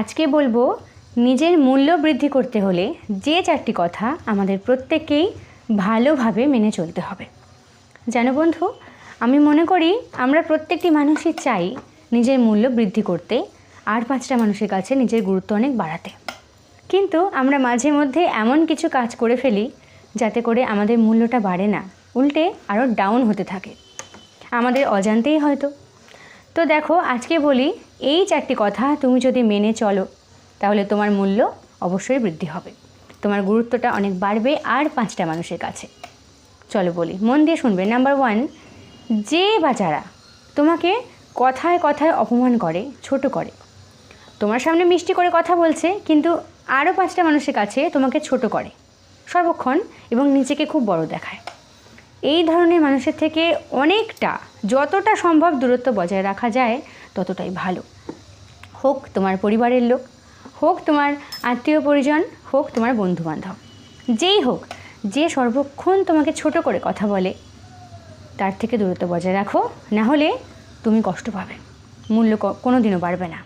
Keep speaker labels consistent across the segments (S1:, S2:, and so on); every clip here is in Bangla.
S1: আজকে বলব, নিজের মূল্য বৃদ্ধি করতে হলে যে চারটি কথা আমাদের প্রত্যেককেই ভালোভাবে মেনে চলতে হবে। জানো বন্ধু, আমি মনে করি আমরা প্রত্যেকটি মানুষই চাই নিজের মূল্য বৃদ্ধি করতে, আর পাঁচটা মানুষের কাছে নিজের গুরুত্ব অনেক বাড়াতে। কিন্তু আমরা মাঝে মধ্যে এমন কিছু কাজ করে ফেলি যাতে করে আমাদের মূল্যটা বাড়ে না, উল্টে আরও ডাউন হতে থাকে। আমাদের অজান্তেই হয়তো তো দেখো, আজকে বলি এই চারটি কথা তুমি যদি মেনে চলো, তাহলে তোমার মূল্য অবশ্যই বৃদ্ধি হবে। তোমার গুরুত্বটা অনেক বাড়বে আর পাঁচটা মানুষের কাছে। চলো বলি, মন দিয়ে শুনবে। নাম্বার ওয়ান যে বা যারা তোমাকে কথায় কথায় অপমান করে, ছোট করে। তোমার সামনে মিষ্টি করে কথা বলছে, কিন্তু আরও পাঁচটা মানুষের কাছে তোমাকে ছোট করে। সর্বক্ষণ এবং নিজেকে খুব বড় দেখায়। এই ধরনের মানুষের থেকে অনেকটা, যতটা সম্ভব দূরত্ব বজায় রাখা যায়, ততটাই ভালো। হোক তোমার পরিবারের লোক, হোক তোমার আত্মীয় পরিজন, হোক তোমার বন্ধুবান্ধব। যেই হোক, যে সর্বক্ষণ তোমাকে ছোট করে কথা বলে, তার থেকে দূরত্ব বজায় রাখো, না হলে তুমি কষ্ট পাবে। মূল্য কোনো দিনও বাড়বে না।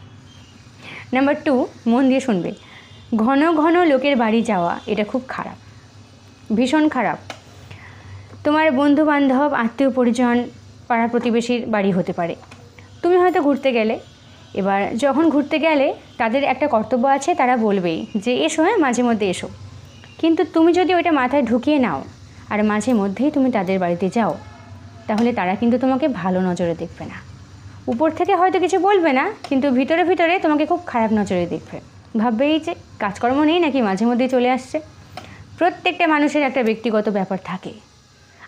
S1: নাম্বার টু, মন দিয়ে শুনবে। ঘন ঘন লোকের বাড়ি যাওয়া, এটা খুব খারাপ। ভীষণ খারাপ। তোমার বন্ধু বান্ধব আত্মীয় পরিজন, পাড়া প্রতিবেশীর বাড়ি হতে পারে। তুমি হয়তো ঘুরতে গেলে। এবার যখন ঘুরতে গেলে, তাদের একটা কর্তব্য আছে, তারা বলবেই যে, এসো হ্যাঁ মাঝে মধ্যে এসো। কিন্তু তুমি যদি ওইটা মাথায় ঢুকিয়ে নাও, আর মাঝে মধ্যেই তুমি তাদের বাড়িতে যাও, তাহলে তারা কিন্তু তোমাকে ভালো নজরে দেখবে না। উপর থেকে হয়তো কিছু বলবে না, কিন্তু ভিতরে ভিতরে তোমাকে খুব খারাপ নজরে দেখবে। ভাববেই যে, কাজকর্ম নেই নাকি মাঝে মধ্যেই চলে আসছে। প্রত্যেকটা মানুষের একটা ব্যক্তিগত ব্যাপার থাকে।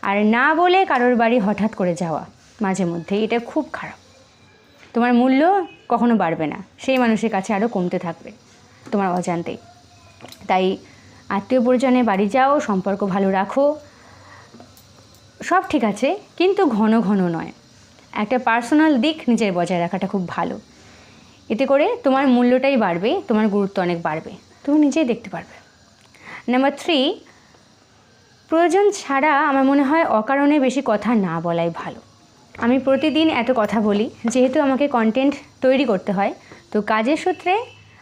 S1: আর না বলে কারোর বাড়ি হঠাৎ করে যাওয়া, মাঝে মধ্যে এটা খুব খারাপ। তোমার মূল্য কখনো বাড়বে না, সেই মানুষের কাছে আরও কমতে থাকবে, তোমার অজান্তেই। তাই আত্মীয় পরিজনে বাড়ি যাও, সম্পর্ক ভালো রাখো, সব ঠিক আছে, কিন্তু ঘন ঘন নয়। একটা পার্সোনাল দিক নিজের বজায় রাখাটা খুব ভালো। এতে করে তোমার মূল্যটাই বাড়বে, তোমার গুরুত্ব অনেক বাড়বে, তুমি নিজেই দেখতে পারবে। নাম্বার থ্রি প্রয়োজন ছাড়া আমার মনে হয় অকারণে বেশি কথা না বলাই ভালো। আমি প্রতিদিন এত কথা বলি, যেহেতু আমাকে কন্টেন্ট তৈরি করতে হয়, তো কাজের সূত্রে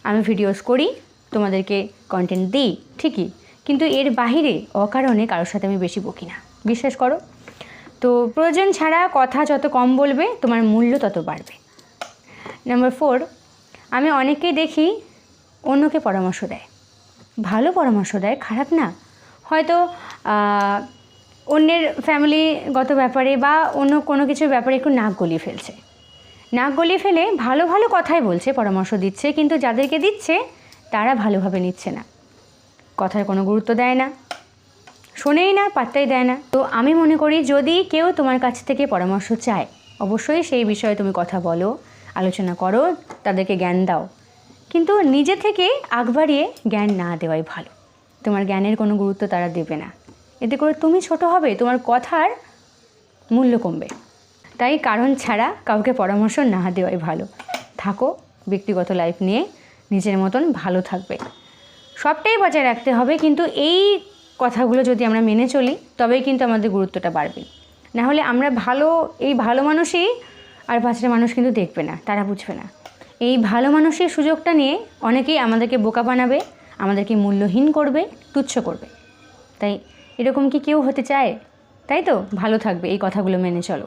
S1: আমি ভিডিওস করি, তোমাদেরকে কন্টেন্ট দিই, ঠিকই। কিন্তু এর বাহিরে অকারণে কারোর সাথে আমি বেশি বকি না, বিশ্বাস করো। তো প্রয়োজন ছাড়া কথা যত কম বলবে, তোমার মূল্য তত বাড়বে। নাম্বার ফোর আমি অনেকেই দেখি অন্যকে পরামর্শ দেয়। ভালো পরামর্শ দেয়, খারাপ না। হয়তো অন্যের ফ্যামিলিগত ব্যাপারে বা অন্য কোনো কিছুর ব্যাপারে একটু নাক গলিয়ে ফেলছে। নাক গলিয়ে ফেলে ভালো ভালো কথাই বলছে, পরামর্শ দিচ্ছে, কিন্তু যাদেরকে দিচ্ছে, তারা ভালোভাবে নিচ্ছে না। কথার কোনো গুরুত্ব দেয় না, শোনেই না, পাত্তাই দেয় না। তো আমি মনে করি, যদি কেউ তোমার কাছ থেকে পরামর্শ চায়, অবশ্যই সেই বিষয়ে তুমি কথা বলো, আলোচনা করো, তাদেরকে জ্ঞান দাও। কিন্তু নিজে থেকে আগ বাড়িয়ে জ্ঞান না দেওয়াই ভালো। তোমার জ্ঞানের কোনো গুরুত্ব তারা দেবে না। এতে করে তুমি ছোট হবে, তোমার কথার মূল্য কমবে। তাই কারণ ছাড়া কাউকে পরামর্শ না দেওয়াই ভালো। থাকো, ব্যক্তিগত লাইফ নিয়ে নিজের মতন ভালো থাকবে। সবটাই বজায় রাখতে হবে, কিন্তু এই কথাগুলো যদি আমরা মেনে চলি, তবেই কিন্তু আমাদের গুরুত্বটা বাড়বে। না হলে আমরা ভালো, এই ভালো মানুষই আর পাঁচটা মানুষ কিন্তু দেখবে না, তারা বুঝবে না। এই ভালো মানুষের সুযোগটা নিয়ে অনেকেই আমাদেরকে বোকা বানাবে আমাদেরকে মূল্যহীন করবে, তুচ্ছ করবে। তাই এরকম কি কেউ হতে চায়? তাই তো? ভালো থাকবে এই কথাগুলো মেনে চলো।